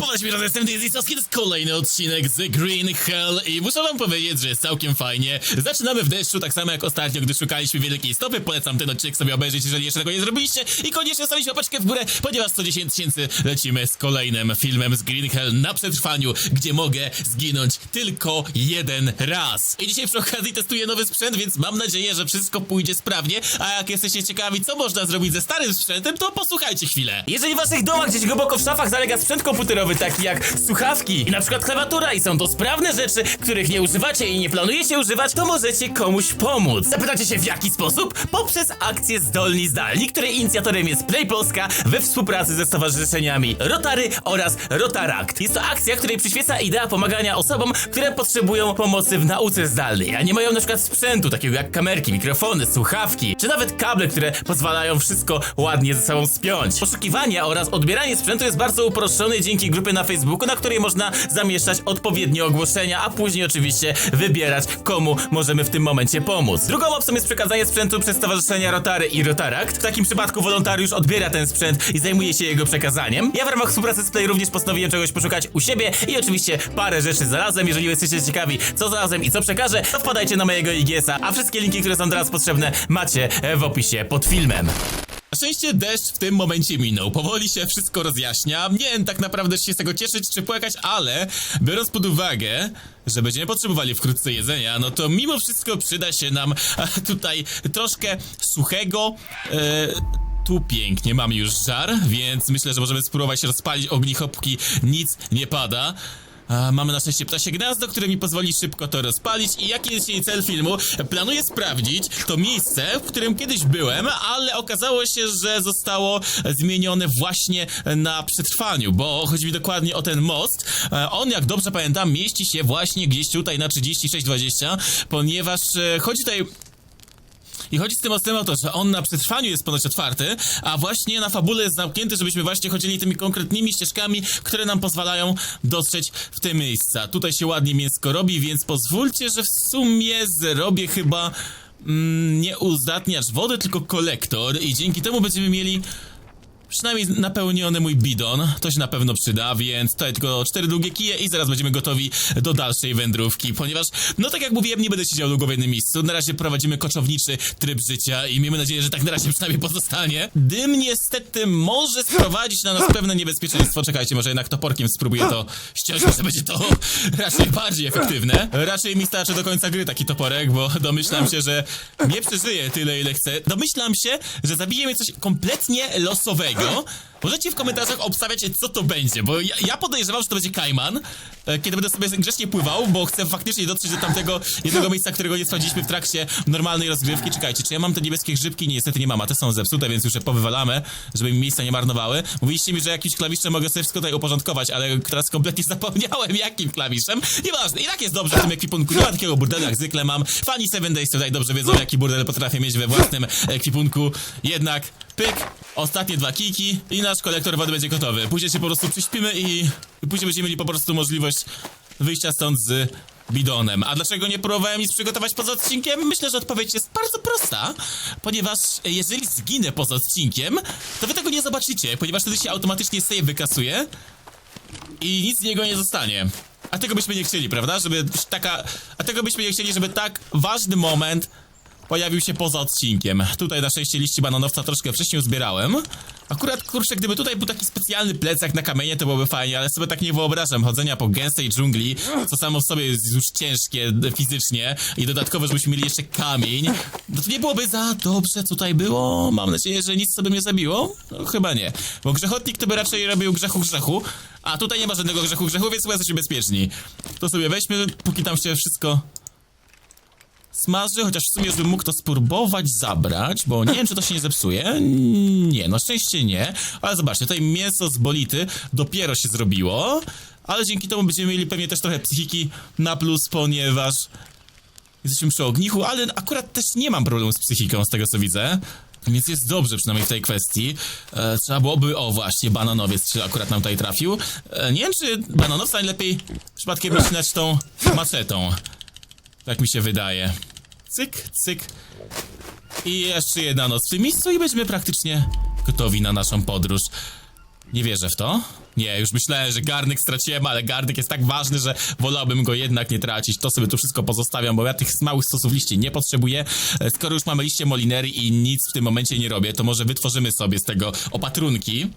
Powiedz że jestem Dizzy to jest kolejny odcinek z Green Hell i muszę wam powiedzieć, że jest całkiem fajnie. Zaczynamy w deszczu, tak samo jak ostatnio, gdy szukaliśmy wielkiej stopy. Polecam ten odcinek sobie obejrzeć, jeżeli jeszcze tego nie zrobiliście. I koniecznie stawić łapeczkę w górę, ponieważ co 10 tysięcy lecimy z kolejnym filmem z Green Hell na przetrwaniu, gdzie mogę zginąć tylko jeden raz. I dzisiaj przy okazji testuję nowy sprzęt, więc mam nadzieję, że wszystko pójdzie sprawnie. A jak jesteście ciekawi, co można zrobić ze starym sprzętem, to posłuchajcie chwilę. Jeżeli w waszych domach gdzieś głęboko w szafach zalega sprzęt komputerowy, taki jak słuchawki i na przykład klawiatura i są to sprawne rzeczy, których nie używacie i nie planujecie używać, to możecie komuś pomóc. Zapytacie się w jaki sposób? Poprzez akcję Zdolni Zdalni, której inicjatorem jest Play Polska we współpracy ze stowarzyszeniami Rotary oraz Rotaract. Jest to akcja, której przyświeca idea pomagania osobom, które potrzebują pomocy w nauce zdalnej, a nie mają na przykład sprzętu takiego jak kamerki, mikrofony, słuchawki, czy nawet kable, które pozwalają wszystko ładnie ze sobą spiąć. Poszukiwanie oraz odbieranie sprzętu jest bardzo uproszczone dzięki grupie na Facebooku, na której można zamieszczać odpowiednie ogłoszenia, a później oczywiście wybierać, komu możemy w tym momencie pomóc. Drugą opcją jest przekazanie sprzętu przez stowarzyszenia Rotary i Rotaract. W takim przypadku wolontariusz odbiera ten sprzęt i zajmuje się jego przekazaniem. Ja w ramach współpracy z Play również postanowiłem czegoś poszukać u siebie i oczywiście parę rzeczy znalazłem. Jeżeli jesteście ciekawi, co znalazłem i co przekażę, to wpadajcie na mojego IGS-a, a wszystkie linki, które są teraz potrzebne, macie w opisie pod filmem. Na szczęście deszcz w tym momencie minął. Powoli się wszystko rozjaśnia. Nie wiem tak naprawdę czy się z tego cieszyć czy płakać, ale biorąc pod uwagę, że będziemy potrzebowali wkrótce jedzenia, no to mimo wszystko przyda się nam tutaj troszkę suchego. E, tu pięknie, mamy już żar, więc myślę, że możemy spróbować rozpalić ognicho, póki nic nie pada. A, mamy na szczęście ptasie gniazdo, które mi pozwoli szybko to rozpalić i jaki jest jej cel filmu? Planuję sprawdzić to miejsce, w którym kiedyś byłem, ale okazało się, że zostało zmienione właśnie na przetrwaniu, bo chodzi mi dokładnie o ten most. On, jak dobrze pamiętam, mieści się właśnie gdzieś tutaj na 3620, ponieważ e, chodzi tutaj i chodzi z tym mostem o to, że on na przetrwaniu jest ponoć otwarty, a właśnie na fabule jest zamknięty, żebyśmy właśnie chodzili tymi konkretnymi ścieżkami, które nam pozwalają dotrzeć w te miejsca. Tutaj się ładnie mięsko robi, więc pozwólcie, że w sumie zrobię chyba mm, nie uzdatniacz wody, tylko kolektor i dzięki temu będziemy mieli przynajmniej napełniony mój bidon, to się na pewno przyda, więc tutaj tylko cztery długie kije i zaraz będziemy gotowi do dalszej wędrówki, ponieważ, no tak jak mówiłem, nie będę siedział długo w jednym miejscu, na razie prowadzimy koczowniczy tryb życia i miejmy nadzieję, że tak na razie przynajmniej pozostanie. Dym niestety może sprowadzić na nas pewne niebezpieczeństwo, czekajcie, może jednak toporkiem spróbuję to ściąć, może będzie to raczej bardziej efektywne. Raczej mi starczy do końca gry taki toporek, bo domyślam się, że nie przeżyję tyle ile chcę. Domyślam się, że zabije mnie coś kompletnie losowego. ¿no? Możecie w komentarzach obstawiać, co to będzie, bo ja, ja podejrzewam, że to będzie Kajman, e, kiedy będę sobie grzecznie pływał, bo chcę faktycznie dotrzeć do tamtego jednego miejsca, którego nie sprawdziliśmy w trakcie normalnej rozgrywki. Czekajcie, czy ja mam te niebieskie grzybki? Nie, niestety nie mam, a te są zepsute, więc już je powywalamy, żeby mi miejsca nie marnowały. Mówiliście mi, że jakimś klawiszem mogę sobie wszystko tutaj uporządkować, ale teraz kompletnie zapomniałem, jakim klawiszem. Nieważne, i tak jest dobrze w tym ekwipunku. Nie ma takiego burdelu, jak zwykle mam. Fani 7 Days tutaj dobrze wiedzą, jaki burdel potrafię mieć we własnym ekwipunku. Jednak, pyk, ostatnie dwa kijki i nasz kolektor wody będzie gotowy. Później się po prostu prześpimy i, i później będziemy mieli po prostu możliwość wyjścia stąd z bidonem. A dlaczego nie próbowałem nic przygotować poza odcinkiem? Myślę, że odpowiedź jest bardzo prosta, ponieważ jeżeli zginę poza odcinkiem, to wy tego nie zobaczycie, ponieważ wtedy się automatycznie save wykasuje i nic z niego nie zostanie. A tego byśmy nie chcieli, prawda? Żeby taka... A tego byśmy nie chcieli, żeby tak ważny moment pojawił się poza odcinkiem. Tutaj na szczęście liści bananowca troszkę wcześniej uzbierałem. Akurat, kurczę, gdyby tutaj był taki specjalny plecak na kamienie, to byłoby fajnie, ale sobie tak nie wyobrażam chodzenia po gęstej dżungli, co samo w sobie jest już ciężkie fizycznie i dodatkowo, żebyśmy mieli jeszcze kamień, no to nie byłoby za dobrze tutaj było. Mam nadzieję, że nic sobie nie zabiło. No, chyba nie, bo grzechotnik to by raczej robił grzechu grzechu, a tutaj nie ma żadnego grzechu grzechu, więc chyba jesteśmy bezpieczni. To sobie weźmy, póki tam się wszystko smaży, chociaż w sumie już bym mógł to spróbować zabrać, bo nie wiem, czy to się nie zepsuje. Nie, na szczęście nie. Ale zobaczcie, tutaj mięso z bolity dopiero się zrobiło, ale dzięki temu będziemy mieli pewnie też trochę psychiki na plus, ponieważ jesteśmy przy ognichu, ale akurat też nie mam problemu z psychiką, z tego co widzę. Więc jest dobrze przynajmniej w tej kwestii. E, trzeba byłoby, o właśnie, bananowiec czy akurat nam tutaj trafił. E, nie wiem, czy bananowca najlepiej przypadkiem wycinać tą maczetą. Tak mi się wydaje. Cyk, cyk. I jeszcze jedna noc w tym miejscu i będziemy praktycznie gotowi na naszą podróż. Nie wierzę w to. Nie, już myślałem, że garnek straciłem, ale garnek jest tak ważny, że wolałbym go jednak nie tracić. To sobie tu wszystko pozostawiam, bo ja tych małych stosów liści nie potrzebuję. E, Skoro już mamy liście molinery i nic w tym momencie nie robię, to może wytworzymy sobie z tego opatrunki.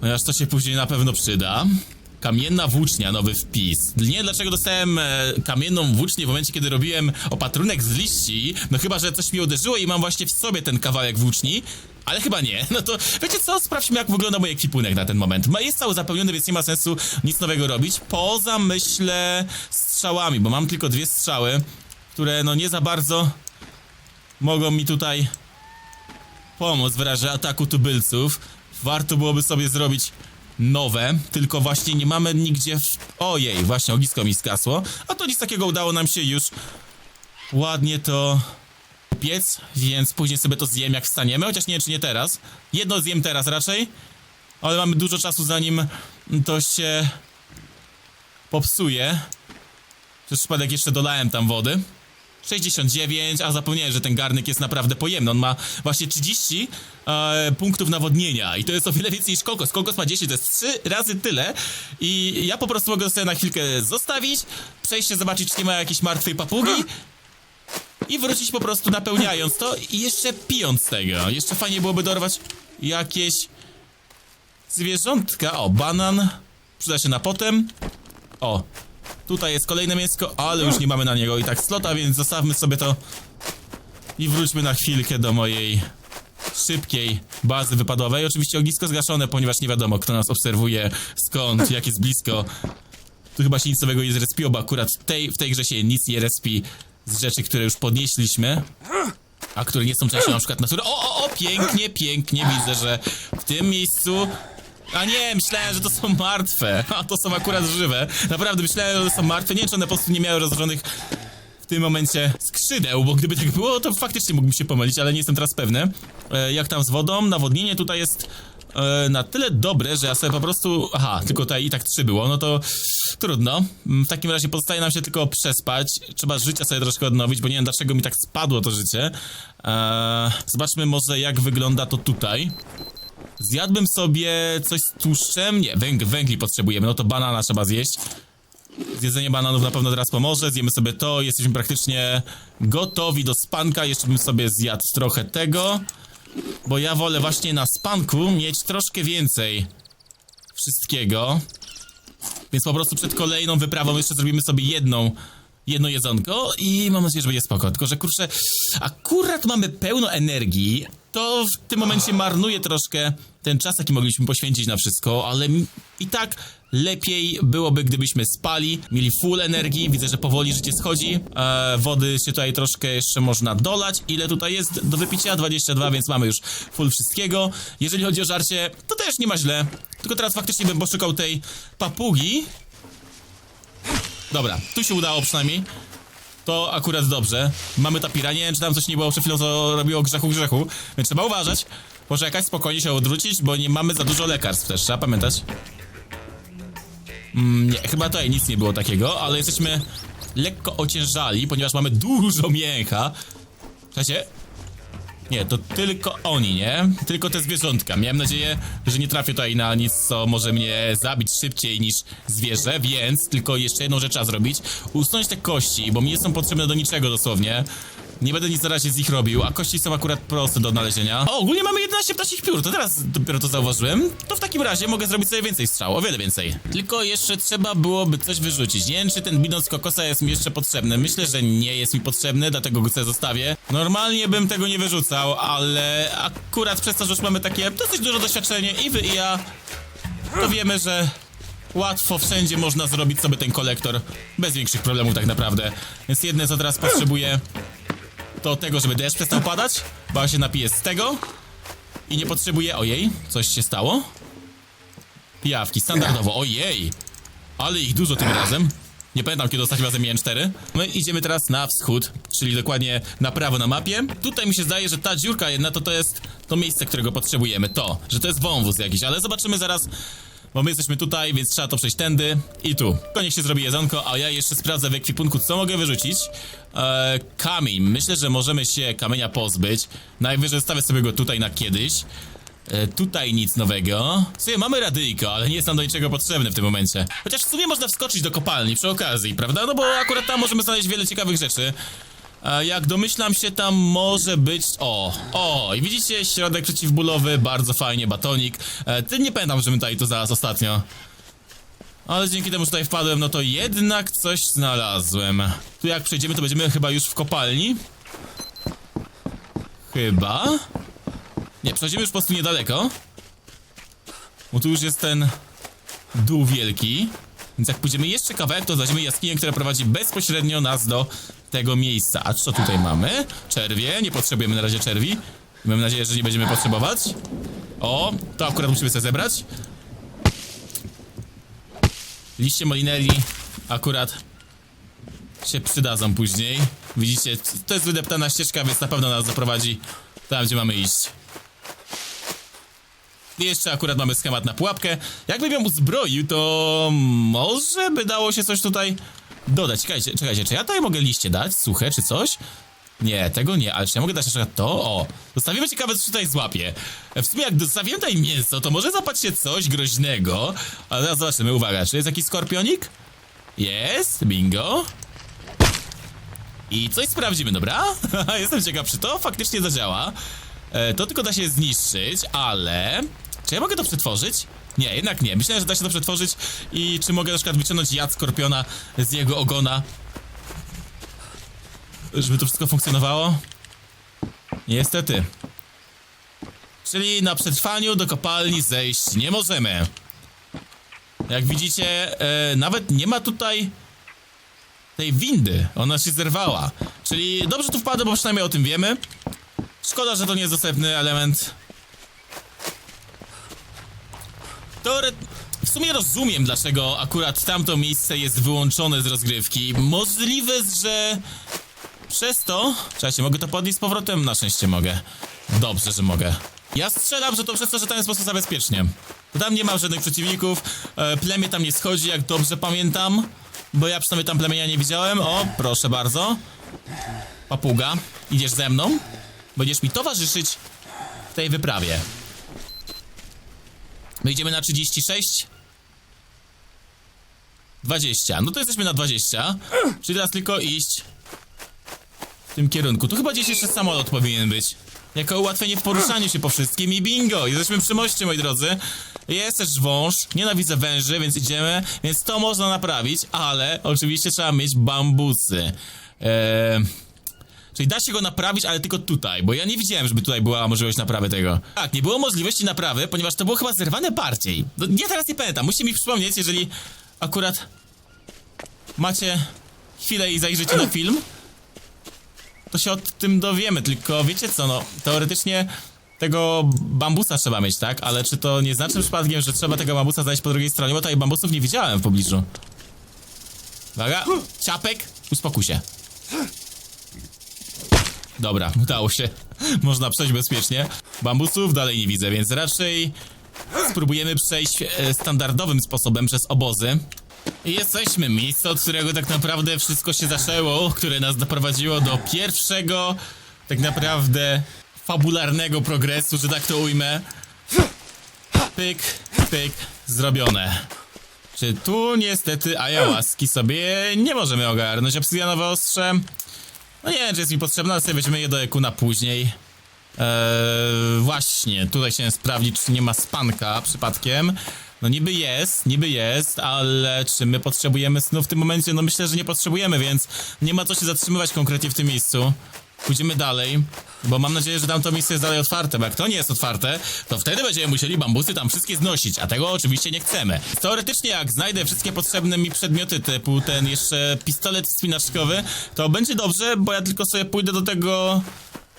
Ponieważ to się później na pewno przyda. Kamienna włócznia, nowy wpis. Nie dlaczego dostałem e, kamienną włócznię w momencie, kiedy robiłem opatrunek z liści. No chyba, że coś mi uderzyło i mam właśnie w sobie ten kawałek włóczni. Ale chyba nie. No to wiecie co? Sprawdźmy jak wygląda mój ekwipunek na ten moment. Ma- Jest cały zapełniony, więc nie ma sensu nic nowego robić. Poza myślę strzałami, bo mam tylko dwie strzały, które no nie za bardzo mogą mi tutaj pomóc w razie ataku tubylców. Warto byłoby sobie zrobić nowe, tylko właśnie nie mamy nigdzie w... Ojej, właśnie ognisko mi skasło. A to nic takiego udało nam się już ładnie to piec, więc później sobie to zjem jak wstaniemy, chociaż nie wiem czy nie teraz. Jedno zjem teraz raczej, ale mamy dużo czasu zanim to się popsuje. Przez przypadek jeszcze dolałem tam wody. 69, a zapomniałem, że ten garnek jest naprawdę pojemny. On ma właśnie 30 e, punktów nawodnienia i to jest o wiele więcej niż kokos. Kokos ma 10, to jest 3 razy tyle. I ja po prostu mogę sobie na chwilkę zostawić, przejść się zobaczyć, czy nie ma jakiejś martwej papugi i wrócić po prostu napełniając to i jeszcze pijąc tego. Jeszcze fajnie byłoby dorwać jakieś zwierzątka. O, banan. Przyda się na potem. O, Tutaj jest kolejne mięsko, ale już nie mamy na niego i tak slota, więc zostawmy sobie to i wróćmy na chwilkę do mojej szybkiej bazy wypadowej. Oczywiście ognisko zgaszone, ponieważ nie wiadomo, kto nas obserwuje, skąd, jak jest blisko. Tu chyba się nic nowego nie zrespiło, bo akurat tej, w tej grze się nic nie respi z rzeczy, które już podnieśliśmy. A które nie są częścią na przykład natury. O, o, o, pięknie, pięknie widzę, że w tym miejscu a nie, myślałem, że to są martwe. A to są akurat żywe. Naprawdę myślałem, że to są martwe. Nie wiem, czy one po prostu nie miały rozłożonych w tym momencie skrzydeł, bo gdyby tak było, to faktycznie mógłbym się pomylić, ale nie jestem teraz pewny. E, jak tam z wodą? Nawodnienie tutaj jest e, na tyle dobre, że ja sobie po prostu... Aha, tylko tutaj i tak trzy było, no to trudno. Mm, W takim razie pozostaje nam się tylko przespać. Trzeba życia sobie troszkę odnowić, bo nie wiem dlaczego mi tak spadło to życie. E, zobaczmy może jak wygląda to tutaj. Zjadłbym sobie coś z tłuszczem. Nie, węg węgli potrzebujemy. No to banana trzeba zjeść. Zjedzenie bananów na pewno teraz pomoże. Zjemy sobie to. Jesteśmy praktycznie gotowi do spanka. Jeszcze bym sobie zjadł trochę tego. Bo ja wolę właśnie na spanku mieć troszkę więcej wszystkiego. Więc po prostu przed kolejną wyprawą jeszcze zrobimy sobie jedną jedno jedzonko i mam nadzieję, że będzie spoko. Tylko, że kurczę, akurat mamy pełno energii, to w tym momencie marnuje troszkę ten czas, jaki mogliśmy poświęcić na wszystko, ale i tak lepiej byłoby, gdybyśmy spali, mieli full energii. Widzę, że powoli życie schodzi. E, wody się tutaj troszkę jeszcze można dolać. Ile tutaj jest do wypicia? 22, więc mamy już full wszystkiego. Jeżeli chodzi o żarcie, to też nie ma źle. Tylko teraz faktycznie bym poszukał tej papugi, Dobra, tu się udało przynajmniej. To akurat dobrze. Mamy tapira. Nie czy tam coś nie było przed chwilą, co robiło grzechu grzechu. Więc trzeba uważać. Poczekać, spokojnie się odwrócić, bo nie mamy za dużo lekarstw też, trzeba pamiętać. Mm, nie, chyba tutaj nic nie było takiego, ale jesteśmy lekko ociężali, ponieważ mamy dużo mięcha. Słuchajcie, nie, to tylko oni, nie? Tylko te zwierzątka. Miałem nadzieję, że nie trafię tutaj na nic, co może mnie zabić szybciej niż zwierzę, więc tylko jeszcze jedną rzecz trzeba zrobić. Usunąć te kości, bo mi nie są potrzebne do niczego dosłownie. Nie będę nic na razie z nich robił, a kości są akurat proste do odnalezienia. O, ogólnie mamy 11 ptacich piór, to teraz dopiero to zauważyłem. To w takim razie mogę zrobić sobie więcej strzał, o wiele więcej. Tylko jeszcze trzeba byłoby coś wyrzucić. Nie wiem, czy ten bidon z kokosa jest mi jeszcze potrzebny. Myślę, że nie jest mi potrzebny, dlatego go sobie zostawię. Normalnie bym tego nie wyrzucał, ale akurat przez to, że już mamy takie dosyć duże doświadczenie i wy i ja, to wiemy, że łatwo wszędzie można zrobić sobie ten kolektor bez większych problemów tak naprawdę. Więc jedne co teraz potrzebuję to tego, żeby deszcz przestał padać, bo ja się napiję z tego i nie potrzebuję... Ojej, coś się stało? Pijawki, standardowo, ojej! Ale ich dużo tym razem. Nie pamiętam, kiedy ostatnim razem miałem cztery. My idziemy teraz na wschód, czyli dokładnie na prawo na mapie. Tutaj mi się zdaje, że ta dziurka jedna to to jest to miejsce, którego potrzebujemy. To, że to jest wąwóz jakiś, ale zobaczymy zaraz, bo my jesteśmy tutaj, więc trzeba to przejść tędy i tu. Konie się zrobi jedzonko, a ja jeszcze sprawdzę w ekwipunku, co mogę wyrzucić. Eee, kamień. Myślę, że możemy się kamienia pozbyć. Najwyżej stawię sobie go tutaj na kiedyś. E, tutaj nic nowego. Sobie mamy radyjko, ale nie jest nam do niczego potrzebne w tym momencie. Chociaż w sumie można wskoczyć do kopalni przy okazji, prawda? No bo akurat tam możemy znaleźć wiele ciekawych rzeczy. A jak domyślam się, tam może być... O, o, i widzicie środek przeciwbólowy, bardzo fajnie, batonik. E, ty nie pamiętam, żebym tutaj to znalazł ostatnio. Ale dzięki temu, że tutaj wpadłem, no to jednak coś znalazłem. Tu jak przejdziemy, to będziemy chyba już w kopalni. Chyba. Nie, przechodzimy już po prostu niedaleko. Bo tu już jest ten dół wielki. Więc jak pójdziemy jeszcze kawałek, to znajdziemy jaskinię, która prowadzi bezpośrednio nas do tego miejsca. A co tutaj mamy? Czerwie, nie potrzebujemy na razie czerwi. Mam nadzieję, że nie będziemy potrzebować. O, to akurat musimy sobie zebrać. Liście molinerii akurat się przydadzą później. Widzicie, to jest wydeptana ścieżka, więc na pewno nas zaprowadzi tam, gdzie mamy iść. Jeszcze akurat mamy schemat na pułapkę. Jakbym ją uzbroił, to może by dało się coś tutaj dodać. Czekajcie, czekajcie, czy ja tutaj mogę liście dać? Suche czy coś? Nie, tego nie, ale czy ja mogę dać na przykład to? O, zostawimy ciekawe, co tutaj złapie. W sumie jak zostawię tutaj mięso, to może zapać się coś groźnego. Ale zaraz zobaczymy, uwaga, czy jest jakiś skorpionik? Jest, bingo. I coś sprawdzimy, dobra? Jestem ciekaw, czy to faktycznie zadziała. E, to tylko da się zniszczyć, ale... Czy ja mogę to przetworzyć? Nie, jednak nie. Myślałem, że da się to przetworzyć i czy mogę na przykład wyciągnąć jad skorpiona z jego ogona. Żeby to wszystko funkcjonowało? Niestety. Czyli na przetrwaniu do kopalni zejść nie możemy. Jak widzicie, e, nawet nie ma tutaj tej windy. Ona się zerwała. Czyli dobrze tu wpadłem, bo przynajmniej o tym wiemy. Szkoda, że to nie jest dostępny element. Teoret... W sumie rozumiem, dlaczego akurat tamto miejsce jest wyłączone z rozgrywki. Możliwe, że przez to... Czekajcie, mogę to podnieść z powrotem? Na szczęście mogę. Dobrze, że mogę. Ja strzelam, że to przez to, że tam jest po prostu za bezpiecznie. Bo tam nie ma żadnych przeciwników, e, plemię tam nie schodzi, jak dobrze pamiętam. Bo ja przynajmniej tam plemienia nie widziałem. O, proszę bardzo. Papuga, idziesz ze mną? Będziesz mi towarzyszyć w tej wyprawie. My idziemy na 36. 20. No to jesteśmy na 20. Czyli teraz tylko iść w tym kierunku. Tu chyba gdzieś jeszcze samolot powinien być. Jako ułatwienie w poruszaniu się po wszystkim i bingo! Jesteśmy przy moście, moi drodzy. Jest też wąż, nienawidzę węży, więc idziemy, więc to można naprawić, ale oczywiście trzeba mieć bambusy. Eee... Czyli da się go naprawić, ale tylko tutaj, bo ja nie widziałem, żeby tutaj była możliwość naprawy tego. Tak, nie było możliwości naprawy, ponieważ to było chyba zerwane bardziej. No, ja teraz nie pamiętam, musicie mi przypomnieć, jeżeli akurat macie chwilę i zajrzycie na film, to się o tym dowiemy, tylko wiecie co, no, teoretycznie tego bambusa trzeba mieć, tak? Ale czy to nie znaczy przypadkiem, że trzeba tego bambusa znaleźć po drugiej stronie, bo tutaj bambusów nie widziałem w pobliżu. Uwaga, ciapek, uspokój się. Dobra, udało się. Można przejść bezpiecznie. Bambusów dalej nie widzę, więc raczej spróbujemy przejść e, standardowym sposobem przez obozy. I jesteśmy, miejsce, od którego tak naprawdę wszystko się zaczęło, które nas doprowadziło do pierwszego, tak naprawdę fabularnego progresu, że tak to ujmę. Pyk, pyk, zrobione. Czy tu niestety ayahuaski sobie nie możemy ogarnąć? Obsydianowe ostrze? No nie wiem, czy jest mi potrzebne, ale sobie weźmiemy je do Ekuna później. Eee, właśnie, tutaj się sprawdzić, czy nie ma spanka przypadkiem. No niby jest, niby jest, ale czy my potrzebujemy snu w tym momencie? No myślę, że nie potrzebujemy, więc nie ma co się zatrzymywać konkretnie w tym miejscu. Pójdziemy dalej, bo mam nadzieję, że tamto miejsce jest dalej otwarte, bo jak to nie jest otwarte, to wtedy będziemy musieli bambusy tam wszystkie znosić, a tego oczywiście nie chcemy. Teoretycznie jak znajdę wszystkie potrzebne mi przedmioty, typu ten jeszcze pistolet spinaczkowy, to będzie dobrze, bo ja tylko sobie pójdę do tego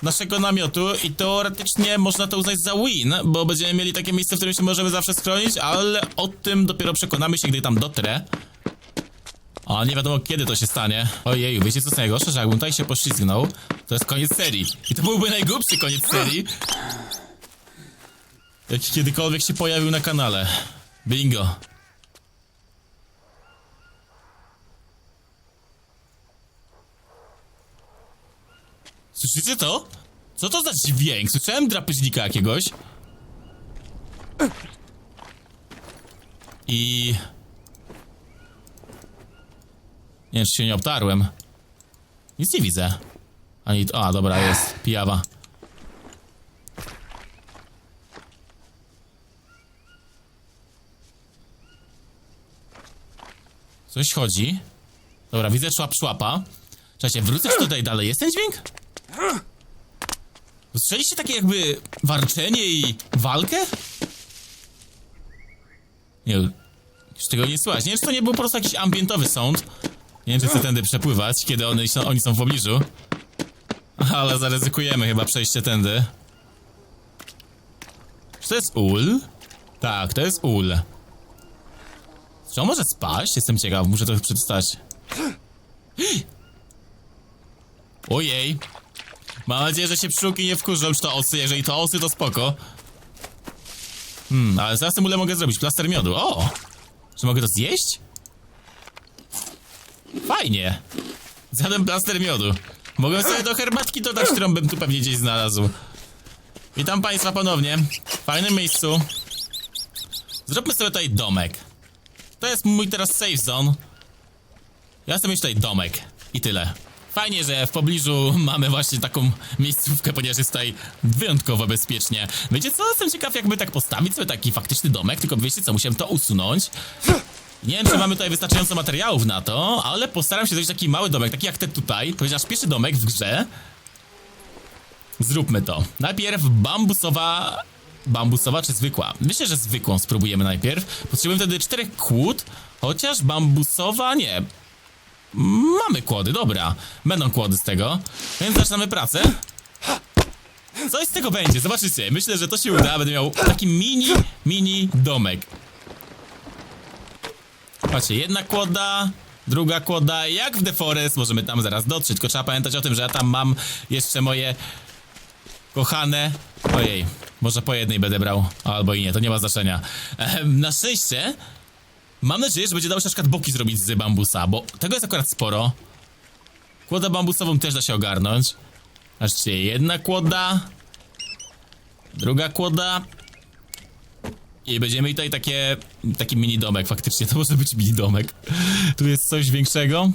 naszego namiotu i teoretycznie można to uznać za win, bo będziemy mieli takie miejsce, w którym się możemy zawsze schronić, ale o tym dopiero przekonamy się, gdy tam dotrę. A nie wiadomo kiedy to się stanie. Ojeju, wiecie co jest najgorsze, że jakbym tutaj się poślizgnął, to jest koniec serii. I to byłby najgłupszy koniec serii. Jaki kiedykolwiek się pojawił na kanale. Bingo. Słyszycie to? Co to za dźwięk? Słyszałem drapieżnika jakiegoś. I... Nie wiem, czy się nie obtarłem. Nic nie widzę. Ani... A, dobra, jest. Pijawa. Coś chodzi. Dobra, widzę szłap szłapa. Czekajcie, wrócę tutaj dalej jest ten dźwięk? Słyszeliście takie jakby warczenie i walkę? Nie, już tego nie słychać. Nie wiem, czy to nie był po prostu jakiś ambientowy sound. Nie wiem, czy chcę tędy przepływać, kiedy one oni są w pobliżu. Ale zaryzykujemy chyba przejście tędy. Czy to jest ul? Tak, to jest ul. Czy on może spaść? Jestem ciekaw, muszę to przeczytać. Ojej. Mam nadzieję, że się pszczółki nie wkurzą, czy to osy. Jeżeli to osy, to spoko. Hmm, ale zaraz tym ule mogę zrobić. Plaster miodu. O! Czy mogę to zjeść? Fajnie. Zjadłem plaster miodu. Mogę sobie do herbatki dodać, którą bym tu pewnie gdzieś znalazł. Witam państwa ponownie. W fajnym miejscu. Zróbmy sobie tutaj domek. To jest mój teraz safe zone. Ja chcę mieć tutaj domek. I tyle. Fajnie, że w pobliżu mamy właśnie taką miejscówkę, ponieważ jest tutaj wyjątkowo bezpiecznie. Wiecie co? Jestem ciekaw jakby tak postawić sobie taki faktyczny domek, tylko wiecie co, musiałem to usunąć. Nie wiem, czy mamy tutaj wystarczająco materiałów na to, ale postaram się zrobić taki mały domek, taki jak ten tutaj, ponieważ pierwszy domek w grze. Zróbmy to. Najpierw bambusowa... Bambusowa czy zwykła? Myślę, że zwykłą spróbujemy najpierw. Potrzebujemy wtedy czterech kłód, chociaż bambusowa nie. Mamy kłody, dobra. Będą kłody z tego. Więc zaczynamy pracę. Coś z tego będzie, zobaczycie. Myślę, że to się uda. Będę miał taki mini, mini domek. Patrzcie, jedna kłoda, druga kłoda. Jak w The Forest możemy tam zaraz dotrzeć. Tylko trzeba pamiętać o tym, że ja tam mam jeszcze moje kochane. Ojej, może po jednej będę brał. Albo i nie, to nie ma znaczenia. Ehem, na szczęście Mam nadzieję, że będzie dało się na przykład boki zrobić z bambusa, bo tego jest akurat sporo. Kłodę bambusową też da się ogarnąć. Zobaczcie, jedna kłoda. Druga kłoda. I będziemy tutaj takie, taki mini domek faktycznie, to może być mini domek. Tu jest coś większego.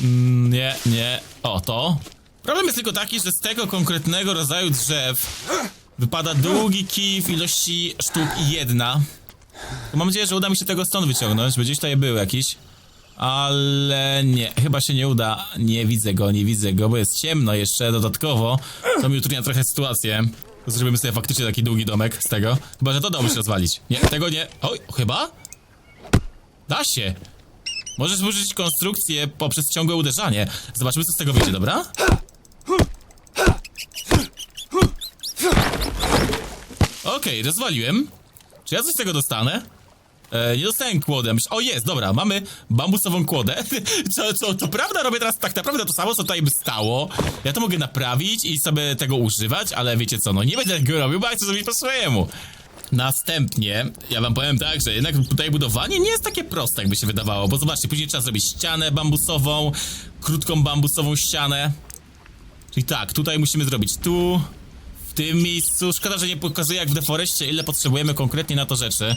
Mm, nie, nie. O, to. Problem jest tylko taki, że z tego konkretnego rodzaju drzew wypada długi kij w ilości sztuk jedna. To mam nadzieję, że uda mi się tego stąd wyciągnąć, bo gdzieś tutaj był jakiś. Ale nie, chyba się nie uda. Nie widzę go, nie widzę go, bo jest ciemno jeszcze dodatkowo. To mi utrudnia trochę sytuację. Zrobimy sobie faktycznie taki długi domek z tego. Chyba, że to dało się rozwalić. Nie, tego nie. Oj, chyba? Da się. Możesz użyć konstrukcję poprzez ciągłe uderzanie. Zobaczymy, co z tego wyjdzie, dobra? Okej, rozwaliłem. Czy ja coś z tego dostanę? Nie dostałem kłodem. O jest, dobra, mamy bambusową kłodę. co, co, to prawda, robię teraz tak naprawdę to samo, co tutaj by stało. Ja to mogę naprawić i sobie tego używać, ale wiecie co, no nie będę tego robił, bo ja chcę zrobić po swojemu. Następnie, ja wam powiem tak, że jednak tutaj budowanie nie jest takie proste, jakby się wydawało, bo zobaczcie, później trzeba zrobić ścianę bambusową, krótką bambusową ścianę. Czyli tak, tutaj musimy zrobić tu, w tym miejscu. Szkoda, że nie pokazuje jak w deforeście, ile potrzebujemy konkretnie na to rzeczy.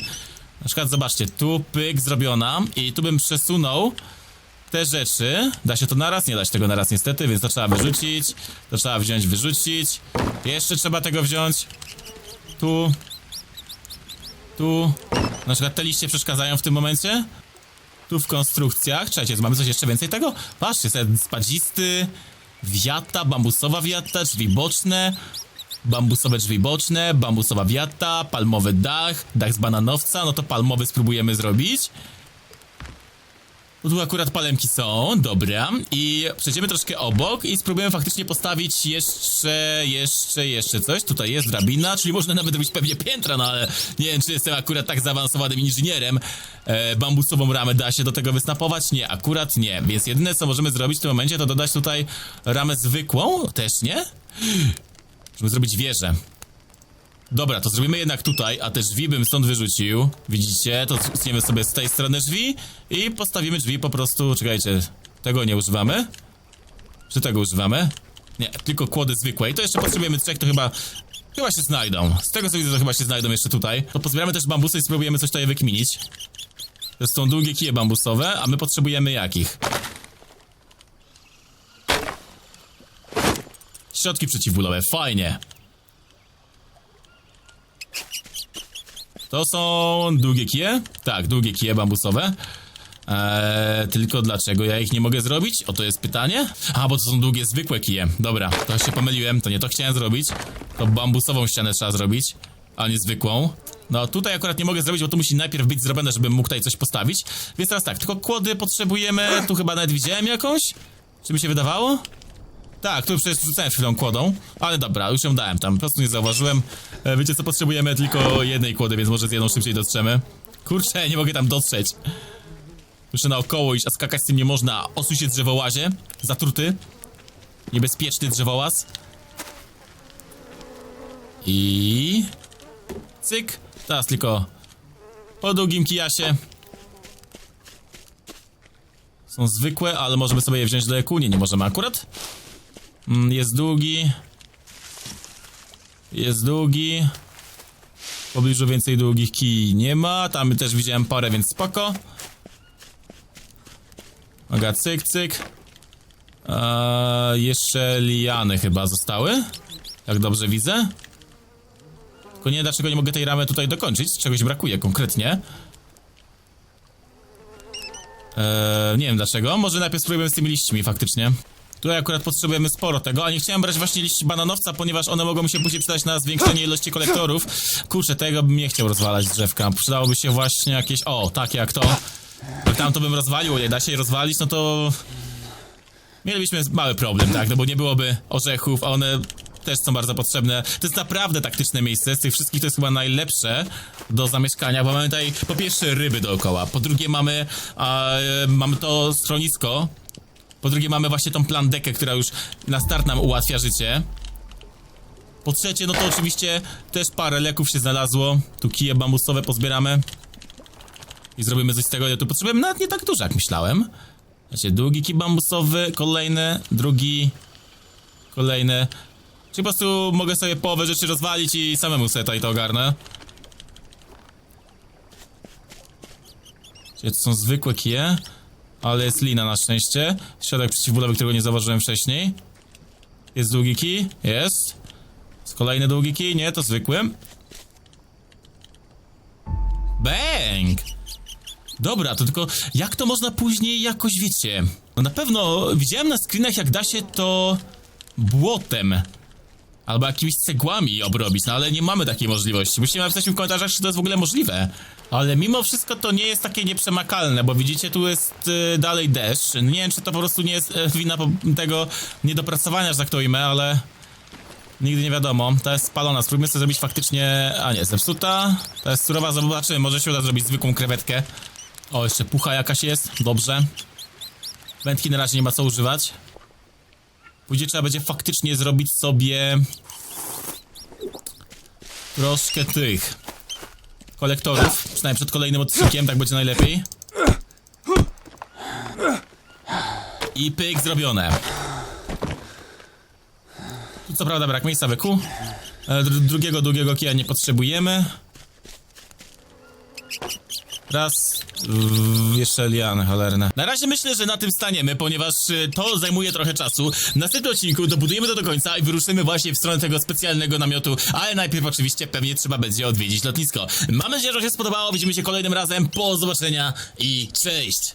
Na przykład zobaczcie, tu pyk zrobiona i tu bym przesunął te rzeczy. Da się to naraz? Nie da się tego naraz niestety, więc to trzeba wyrzucić. To trzeba wziąć, wyrzucić. Jeszcze trzeba tego wziąć. Tu. Tu. Na przykład te liście przeszkadzają w tym momencie. Tu w konstrukcjach. Czekajcie, mamy coś jeszcze więcej tego? Patrzcie, spadzisty, wiata, bambusowa wiata, drzwi boczne, bambusowe drzwi boczne, bambusowa wiata, palmowy dach, dach z bananowca, no to palmowy spróbujemy zrobić. Tu akurat palemki są, dobra. I przejdziemy troszkę obok i spróbujemy faktycznie postawić jeszcze, jeszcze, jeszcze coś. Tutaj jest drabina, czyli można nawet robić pewnie piętra, no ale nie wiem, czy jestem akurat tak zaawansowanym inżynierem. E, bambusową ramę da się do tego wysnapować? Nie, akurat nie. Więc jedyne, co możemy zrobić w tym momencie, to dodać tutaj ramę zwykłą. Też nie? Żeby zrobić wieżę. Dobra, to zrobimy jednak tutaj, a te drzwi bym stąd wyrzucił. Widzicie? To usuniemy sobie z tej strony drzwi i postawimy drzwi po prostu... Czekajcie, tego nie używamy? Czy tego używamy? Nie, tylko kłody zwykłej. To jeszcze potrzebujemy trzech, to chyba Chyba się znajdą. Z tego co widzę, to chyba się znajdą jeszcze tutaj. To pozbieramy też bambusy i spróbujemy coś tutaj wykminić. To są długie kije bambusowe, a my potrzebujemy jakich? Środki przeciwbólowe, fajnie. To są długie kije? Tak, długie kije bambusowe. Eee, tylko dlaczego ja ich nie mogę zrobić? Oto jest pytanie. A, bo to są długie, zwykłe kije. Dobra, to się pomyliłem, to nie to chciałem zrobić. To bambusową ścianę trzeba zrobić, a nie zwykłą. No tutaj akurat nie mogę zrobić, bo to musi najpierw być zrobione, żebym mógł tutaj coś postawić. Więc teraz tak, tylko kłody potrzebujemy. Tu chyba nawet widziałem jakąś? Czy mi się wydawało? Tak, tu przecież rzucałem chwilą kłodą, ale dobra, już ją dałem tam, po prostu nie zauważyłem. E, wiecie co, potrzebujemy tylko jednej kłody, więc może z jedną szybciej dotrzemy. Kurczę, nie mogę tam dotrzeć. Muszę naokoło iść, a skakać z tym nie można. Osuj się drzewołazie, zatruty. Niebezpieczny drzewołaz. I... Cyk. Teraz tylko po długim kijasie. Są zwykłe, ale możemy sobie je wziąć do eku. Nie, nie możemy akurat. Mm, Jest długi. Jest długi. W pobliżu więcej długich kij nie ma. Tam też widziałem parę, więc spoko. Uwaga, cyk, cyk. Eee, jeszcze liany chyba zostały. Jak dobrze widzę. Tylko nie dlaczego nie mogę tej ramy tutaj dokończyć. Czegoś brakuje konkretnie. Eee, nie wiem dlaczego. Może najpierw spróbujemy z tymi liśćmi faktycznie. Tutaj akurat potrzebujemy sporo tego, a nie chciałem brać właśnie liści bananowca, ponieważ one mogą mi się później przydać na zwiększenie ilości kolektorów. Kurczę, tego bym nie chciał rozwalać drzewka. Przydałoby się właśnie jakieś... O, takie jak to. Jak tam to bym rozwalił, nie da się je rozwalić, no to... Mielibyśmy mały problem, tak? No bo nie byłoby orzechów, a one też są bardzo potrzebne. To jest naprawdę taktyczne miejsce. Z tych wszystkich to jest chyba najlepsze do zamieszkania, bo mamy tutaj po pierwsze ryby dookoła, po drugie mamy, e, mamy to schronisko, po drugie mamy właśnie tą plandekę, która już na start nam ułatwia życie. Po trzecie, no to oczywiście też parę leków się znalazło. Tu kije bambusowe pozbieramy. I zrobimy coś z tego, ja tu potrzebujemy nawet nie tak dużo, jak myślałem. Znaczy, długi kij bambusowy, kolejny, drugi, kolejny. Czy po prostu mogę sobie połowę rzeczy rozwalić i samemu sobie tutaj to ogarnę? Czyli to są zwykłe kije, ale jest lina na szczęście. Środek przeciwbólowy, którego nie zauważyłem wcześniej. Jest długi kij? Jest. Kolejny długi kij? Nie, to zwykły. Bang! Dobra, to tylko jak to można później jakoś, wiecie... No na pewno widziałem na screenach jak da się to błotem albo jakimiś cegłami obrobić, no ale nie mamy takiej możliwości. Musimy napisać w komentarzach, czy to jest w ogóle możliwe. Ale mimo wszystko to nie jest takie nieprzemakalne, bo widzicie, tu jest y, dalej deszcz. Nie wiem, czy to po prostu nie jest y, wina tego niedopracowania, że tak to ujmę, ale... Nigdy nie wiadomo. Ta jest spalona. Spróbujmy sobie zrobić faktycznie... A nie, zepsuta. Ta jest surowa, zobaczymy. Może się uda zrobić zwykłą krewetkę. O, jeszcze pucha jakaś jest. Dobrze. Wędki na razie nie ma co używać. Później trzeba będzie faktycznie zrobić sobie... Troszkę tych... Kolektorów. Przynajmniej przed kolejnym odcinkiem, tak będzie najlepiej. I pyk zrobione. Tu co prawda brak miejsca wyku. Dru drugiego długiego kija nie potrzebujemy. Raz. Uuu, jeszcze liany cholerne. Na razie myślę, że na tym staniemy, ponieważ y, to zajmuje trochę czasu. W następnym odcinku dobudujemy to do końca i wyruszymy właśnie w stronę tego specjalnego namiotu, ale najpierw oczywiście pewnie trzeba będzie odwiedzić lotnisko. Mam nadzieję, że się spodobało. Widzimy się kolejnym razem. Po zobaczenia i cześć!